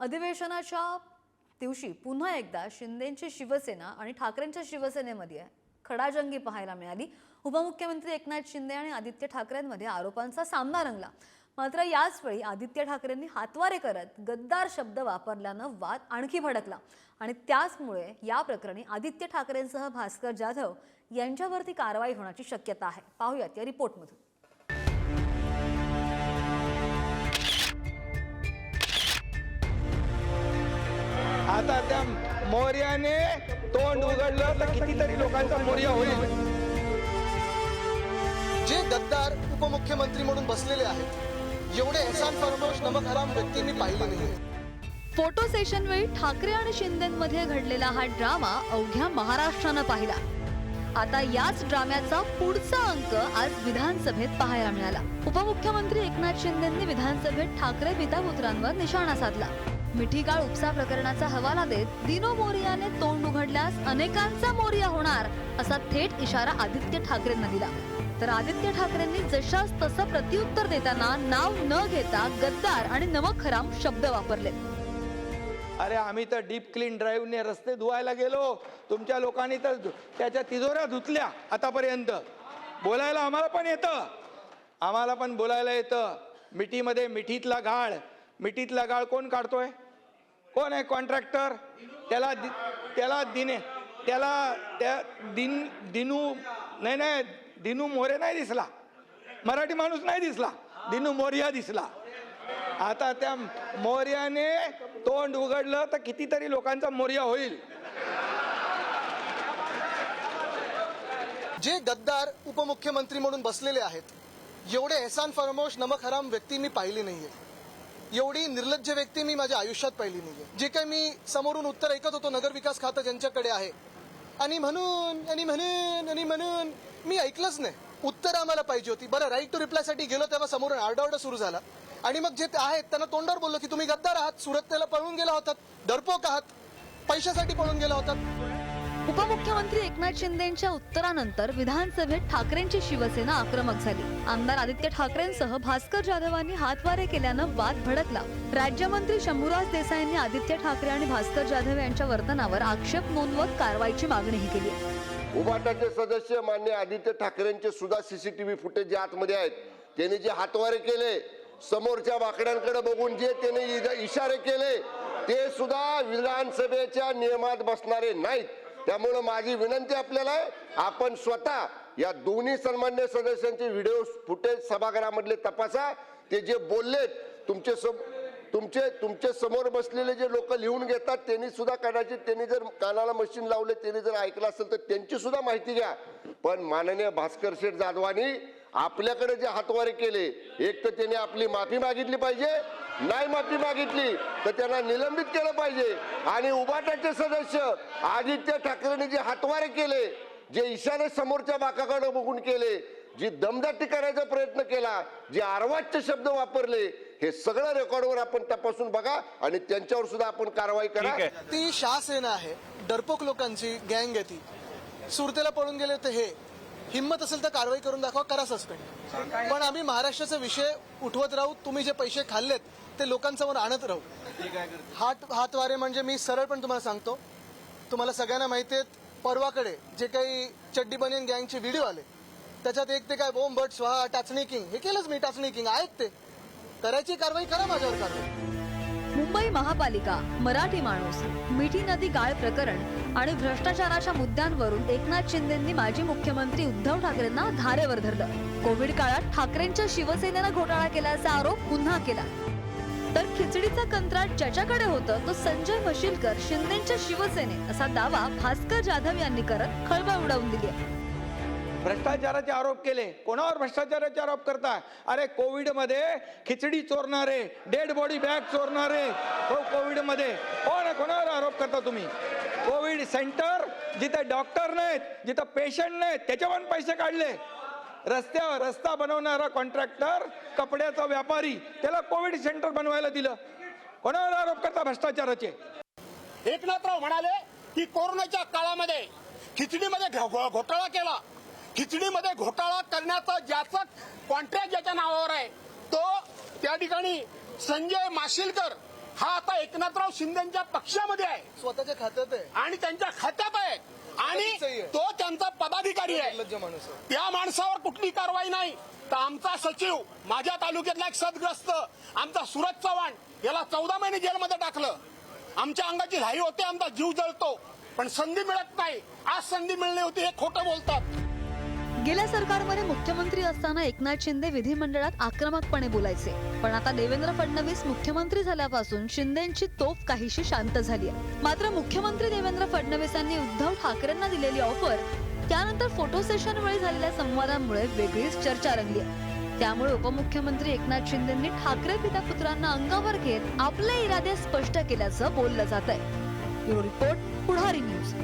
अधिवेशनाच्या दिवशी पुन्हा एकदा शिंदेची शिवसेना आणि ठाकरेंच्या शिवसेनेमध्ये खडाजंगी पाहायला मिळाली. उपमुख्यमंत्री एकनाथ शिंदे आणि आदित्य ठाकरेंमध्ये आरोपांचा सामना रंगला. मात्र याचवेळी आदित्य ठाकरेंनी हातवारे करत गद्दार शब्द वापरल्यानं वाद आणखी भडकला. आणि त्याचमुळे या प्रकरणी आदित्य ठाकरेंसह भास्कर जाधव यांच्यावरती कारवाई होण्याची शक्यता आहे. पाहूयात या रिपोर्टमधून. आता त्या मोर्याने तोंड उघडलं तर कितीतरी लोकांचा मोर्या होईल. जे गद्दार उपमुख्यमंत्री म्हणून बसलेले आहेत एवढे एहसान फरमोश नमक हराम व्यक्ती मी पाहिले नाही फोटो सेशन वेळी ठाकरे आणि शिंदेमध्ये घडलेला हा ड्रामा अवघ्या महाराष्ट्रानं पाहिला. आता याच ड्राम्याचा पुढचा अंक आज विधानसभेत पाहायला मिळाला. उपमुख्यमंत्री एकनाथ शिंदेंनी विधानसभेत ठाकरे पितापुत्रांवर निशाणा साधला. मिठीगाळ उपसा प्रकरणाचा हवाला देत दिनो मोरियाने तोंड उघडल्यास अनेकांचा मोरिया होणार असा थेट इशारा आदित्य ठाकरेंना दिला. तर आदित्य ठाकरेंनी जशास तसं प्रत्युत्तर देताना नाव न घेता गद्दार आणि नमक शब्द वापरले. अरे आम्ही तर डीप क्लीन ड्राईव्हने रस्ते धुवायला गेलो. तुमच्या लोकांनी तर धु- त्याच्या तिजोऱ्या धुतल्या आतापर्यंत. बोलायला आम्हाला पण येतं. आम्हाला पण बोलायला येतं. मिठीमध्ये मिठीतला गाळ. मिठीतला गाळ कोण काढतोय? कोण आहे कॉन्ट्रॅक्टर? त्याला दि- त्याला दिने त्याला त्या दिन दिनू नाही नाही दिनू मोरे नाही दिसला. मराठी माणूस नाही दिसला. दिनू मोर्या दिसला. आता त्या मोर्याने तोंड उघडलं तर कितीतरी लोकांचा मोर्या होईल. जे गद्दार उपमुख्यमंत्री म्हणून बसलेले आहेत एवढे एहसान फरमोश नमक हराम व्यक्ती मी पाहिली नाहीये. एवढी निर्लज्ज व्यक्ती मी माझ्या आयुष्यात पाहिली नाही जे काही मी समोरून उत्तर ऐकत होतो नगर विकास खातं ज्यांच्याकडे आहे. आणि म्हणून आणि म्हणून आणि म्हणून मी ऐकलंच नाही. उत्तर आम्हाला पाहिजे होती. बरं राईट टू रिप्लायसाठी गेलो तेव्हा समोरून आरडाओरडा सुरू झाला. आणि मग जे ते आहेत त्यांना तोंडावर बोललो की तुम्ही गद्दार आहात सुरतेला पळून गेला होतात डरपोक आहात पैशासाठी पळून गेला होतात. उपमुख्यमंत्री एकनाथ शिंदेच्या उत्तरानंतर विधानसभेत ठाकरेंची शिवसेना आक्रमक झाली. आमदार आदित्य ठाकरेंसह भास्कर जाधवांनी हातवारे केल्यानं वाद भडकला. राज्यमंत्री शंभूराज देसाईंनी आदित्य ठाकरे आणि भास्कर जाधव यांच्या वर्तनावर आक्षेप नोंदवत कारवाईची मागणीही केली. उभाटाचे सदस्य मान्य आदित्य ठाकरेंचे सुद्धा सीसीटीव्ही फुटेज जे आतमध्ये आहेत त्यांनी जे हातवारे केले समोरच्या वाकड्यांकडे बघून जे त्यांनी इशारे केले ते सुद्धा विधानसभेच्या नियमात बसणारे नाहीत. त्यामुळं माझी विनंती आपल्याला आहे आपण स्वतः या दोन्ही सन्मान्य सदस्यांचे व्हिडिओ फुटेज सभागृहामधले तपासा. ते जे बोललेत तुमचे सम तुमचे तुमचे समोर बसलेले जे लोक लिहून घेतात त्यांनी सुद्धा कदाचित त्यांनी जर कानाला मशीन लावले त्यांनी जर ऐकलं असेल तर त्यांची सुद्धा माहिती घ्या. पण माननीय भास्कर शेठ जाधवानी आपल्याकडे जे हातवारे केले एक तर त्यांनी आपली माफी मागितली पाहिजे नाही माफी मागितली तर त्यांना निलंबित केलं पाहिजे. आणि उबाटाचे सदस्य आदित्य ठाकरेंनी जे हातवारे केले जे इशारे समोरच्या बाकाकडे बघून केले जी दमदाटी करायचा प्रयत्न केला जे आरवाच्य शब्द वापरले हे सगळं रेकॉर्डवर आपण तपासून बघा आणि त्यांच्यावर सुद्धा आपण कारवाई करा. ती शासेना आहे डरपोक लोकांची गँग आहे ती. सुरतेला पळून गेले तर हे हिंमत असेल तर कारवाई करून दाखवा करा सस्पेंड पण आम्ही महाराष्ट्राचा विषय उठवत राहू तुम्ही जे पैसे खाल्लेत ते लोकांसमोर आणत राहू. हात हातवारे म्हणजे मी सरळ पण तुम्हाला सांगतो. तुम्हाला सगळ्यांना माहिती आहेत परवाकडे जे काही चड्डी बनियन गँगचे व्हिडिओ आले त्याच्यात एक ते काय बोम बट स्वाहा टाचणी किंग हे केलंच मी टाचणी किंग आहेत ते. करायची कारवाई करा माझ्यावर कारवाई. मुंबई महापालिका मराठी माणूस मिठी नदी गाळ प्रकरण आणि भ्रष्टाचाराच्या मुद्द्यांवरून एकनाथ शिंदेंनी माजी मुख्यमंत्री उद्धव ठाकरेंना धारेवर धरलं. कोविड काळात ठाकरेंच्या शिवसेनेनं घोटाळा केल्याचा आरोप पुन्हा केला. तर खिचडीचा कंत्राट ज्याच्याकडे होतं तो संजय मशिलकर शिंदेच्या शिवसेने असा दावा भास्कर जाधव यांनी करत खळबळ उडवून दिली आहे. भ्रष्टाचाराचे आरोप केले. कोणावर भ्रष्टाचाराचे आरोप करताय? अरे कोविडमध्ये खिचडी चोरणारे डेड बॉडी बॅग चोरणारे हो कोविडमध्ये. कोण कोणावर आरोप करता तुम्ही? कोविड सेंटर जिथे डॉक्टर नाहीत जिथं पेशंट नाहीत त्याच्यावर पैसे काढले. रस्त्यावर रस्ता बनवणारा कॉन्ट्रॅक्टर कपड्याचा व्यापारी त्याला कोविड सेंटर बनवायला दिलं. कोणावर आरोप करता भ्रष्टाचाराचे? एकनाथराव म्हणाले की कोरोनाच्या काळामध्ये खिचडीमध्ये घोटाळा केला. खिचडीमध्ये घोटाळा करण्याचा ज्याचा कॉन्ट्रॅक्ट ज्याच्या नावावर आहे तो त्या ठिकाणी संजय माशिलकर हा आता एकनाथराव शिंदेच्या पक्षामध्ये आहे. स्वतःच्या खात्यात आहे. आणि त्यांच्या खात्यात आहे. आणि. तो त्यांचा पदाधिकारी आहे. त्या माणसावर कुठली कारवाई नाही. तर आमचा सचिव माझ्या तालुक्यातला एक सदग्रस्त आमचा सुरज चव्हाण याला चौदा महिने जेलमध्ये टाकलं. आमच्या अंगाची लाही होते आमचा जीव जळतो. पण संधी मिळत नाही. आज संधी मिळली होती हे खोटं बोलतात. गेल्या सरकारमध्ये मुख्यमंत्री असताना एकनाथ शिंदे विधिमंडळात आक्रमकपणे बोलायचे. पण आता देवेंद्र फडणवीस मुख्यमंत्री झाल्यापासून शिंदेची तोफ काहीशी शांत झाली आहे. मात्र मुख्यमंत्री देवेंद्र फडणवीस यांनी उद्धव ठाकरेंना दिलेली ऑफर त्यानंतर फोटो सेशन वेळी झालेल्या संवादामुळे वेगळीच चर्चा रंगली आहे. त्यामुळे उपमुख्यमंत्री एकनाथ शिंदेंनी ठाकरे पिता पुत्रांना अंगावर घेत आपले इरादे स्पष्ट केल्याचं बोललं जात आहे. Bureau report Pudhari news.